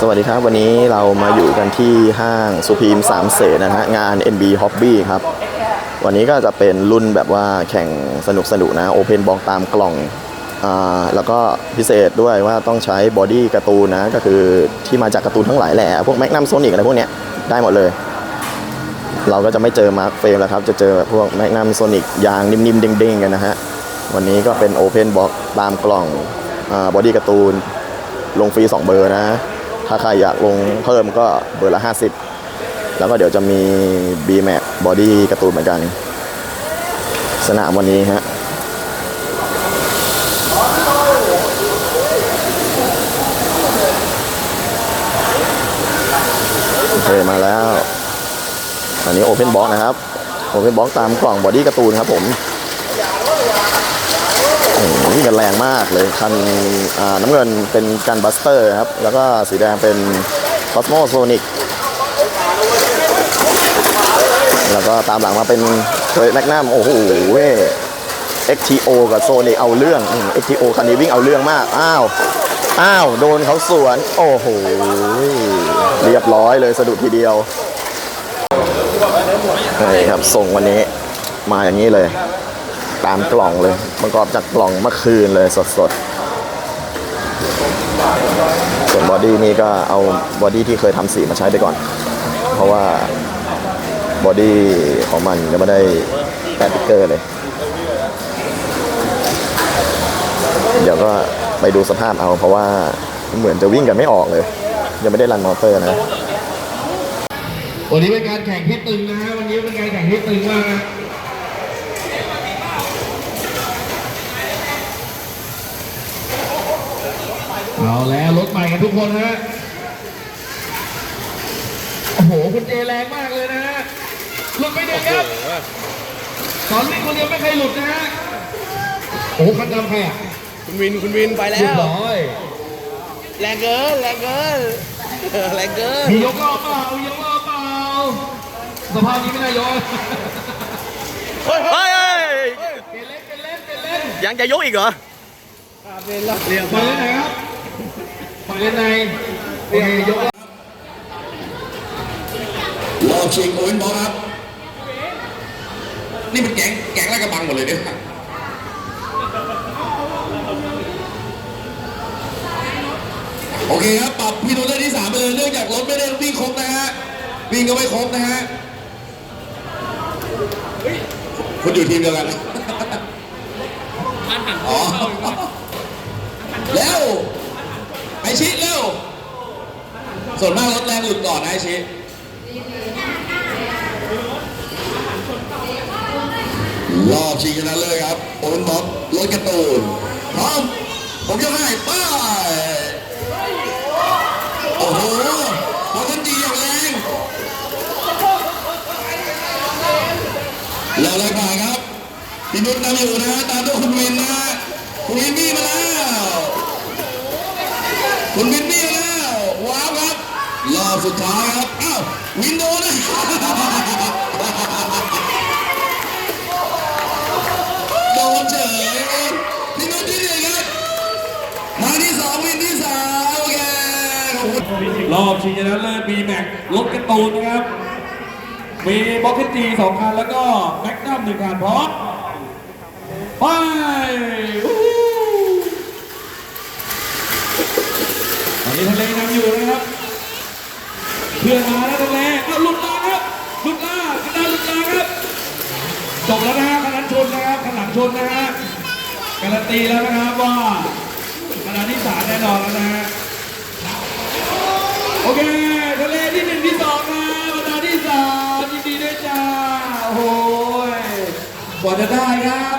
สวัสดีครับ วันนี้เรามาอยู่กันที่ห้างสุพีมสามเสนนะฮะงาน NB Hobby ครับ วันนี้ก็จะเป็นรุ่นแบบว่าแข่งสนุกสนุกนะ Open Box ตามกล่องอ่าแล้วก็พิเศษด้วยว่าต้องใช้บอดี้การ์ตูนนะ ก็คือที่มาจากการ์ตูนทั้งหลายแหละ พวกแมกนัมโซนิกอะไรพวกเนี้ยได้หมดเลย เราก็จะไม่เจอมาร์คเฟรมแล้วครับ จะเจอแบบพวกแมกนัมโซนิกยางนิ่มๆเด้งๆกันนะฮะ วันนี้ก็เป็นโอเพนบ็อกตามกล่องบอดี้การ์ตูน ลงฟรี 2 เบอร์นะ ถ้าใครอยากลงเพิ่มก็เบอร์ละ 50 แล้วก็เดี๋ยวจะมี B Max Body การ์ตูนเหมือนกัน สนามวันนี้ฮะโอเคมาแล้วอันนี้ Open Box นะครับ Open Box ตามกล่องบอดี้การ์ตูนครับผม โอ้โหนี่กันแรงมากเลยคันน้ำเงินเป็นกันบัสเตอร์ครับ แล้วก็สีแดงเป็นคอสโมโซนิกแล้วก็ตามหลังมาเป็นเฮ้ยแมกนัมโอ้โหเว้ย XTO กับโซนิกเอาเรื่องอืม XTO คันนี้วิ่งเอาเรื่องมาก อ้าว อ้าว โดนเขาสวน โอ้โห เรียบร้อยเลยสะดุดทีเดียวนี่ครับส่งวันนี้มาอย่างนี้เลย ตามกล่องเลย ประกอบจากกล่องเมื่อคืนเลยสดๆส่วนบอดี้นี่ก็เอาบอดี้ที่เคยทำสีมาใช้ไปก่อน เพราะว่าบอดี้ของมันยังไม่ได้แปะติ๊กเกอร์เลย เดี๋ยวก็ไปดูสภาพเอาเพราะว่าเหมือนจะวิ่งกันไม่ออกเลย ยังไม่ได้รันมอเตอร์นะวันนี้เป็นการแข่งที่ตึงนะฮะวันนี้เป็นการแข่งที่ตึงมากนะ เอาแล้วรถใหม่กันทุกคนฮะโอ้โหคุณเจแรงมากเลยนะฮะหลุดไปหนึ่งครับสอนวิ่งคนเดียวไม่เคยหลุดนะฮะโอ้โหคันดำใครอะคุณวินคุณวินไปแล้เรียบวร้อยแรงเกินแรงเกินแรงเกินมียกล้อเปล่ามียกล้อเปล่าสภาพนี้ไม่น่ายกเฮ้ยเฮ้ยเป็นเล่นเป็นเล่นเป็นเล่นยังจะยกอีกเหรอเป็นละเรียบปล่อยเล่นไหนครับ ปล่อยเล่นในโอเคยกรอบชิงโอเวนบอลครับ นี่เป็นแก๊งแก๊งแรกกระบังหมดเลยเนี่ยโอเคครับ ปรับพี่โนเตอร์ที่สามไปเลยเนื่องจากรถไม่ได้วิ่งครบนะฮะ วิ่งก็ไม่ครบนะฮะคุณอยู่ทีมเดียวกันนะอ๋อ ส่วนมากรถแรงหลุดก่อนนะไอชิรอบชิงชนะเลยครับโอนบ็อกรถกร์ตูนพร้อมผมยกให้ไป้ายโอ้โหพอทันจีอย่างแรงเราเลยผ่านครับพี่นุชนำอยู่นะตามด้วยคุณวินนะฮะคุณวินนี่มาแล้วคุณวินนี่มาแล้ว ว้าวครับ รอบสุดท้ายครับ อ้าววินโดนนะโดนเฉยพี่นุชที่หนึ่งครับมาที่สองวินที่สามโอเคขอบคุณรอบชิงชนะเลิศมีแม็กรถกร์ตูนนะครับ มีบ็อกเกจีสองคันแล้วก็แม็กนัมหนึ่งคันพร้อมไปวู้ฮู้ตอนนี้ทะเลนำอยู่นะครับ เพื่อนมาแล้วทะเลก็หลุดมาครับหลุดล่ากระดานหลุดมาครับจบแล้วนะฮะขนาดชนนะครับขนาดชนนะฮะการันตีแล้วนะครับว่าขนาที่สามแน่นอนแล้วนะฮะโอเคทะเลที่หนึ่งที่สองนะบรรดาที่สามยินดีด้วยจ้าโอ้โหยกว่าจะได้ครับ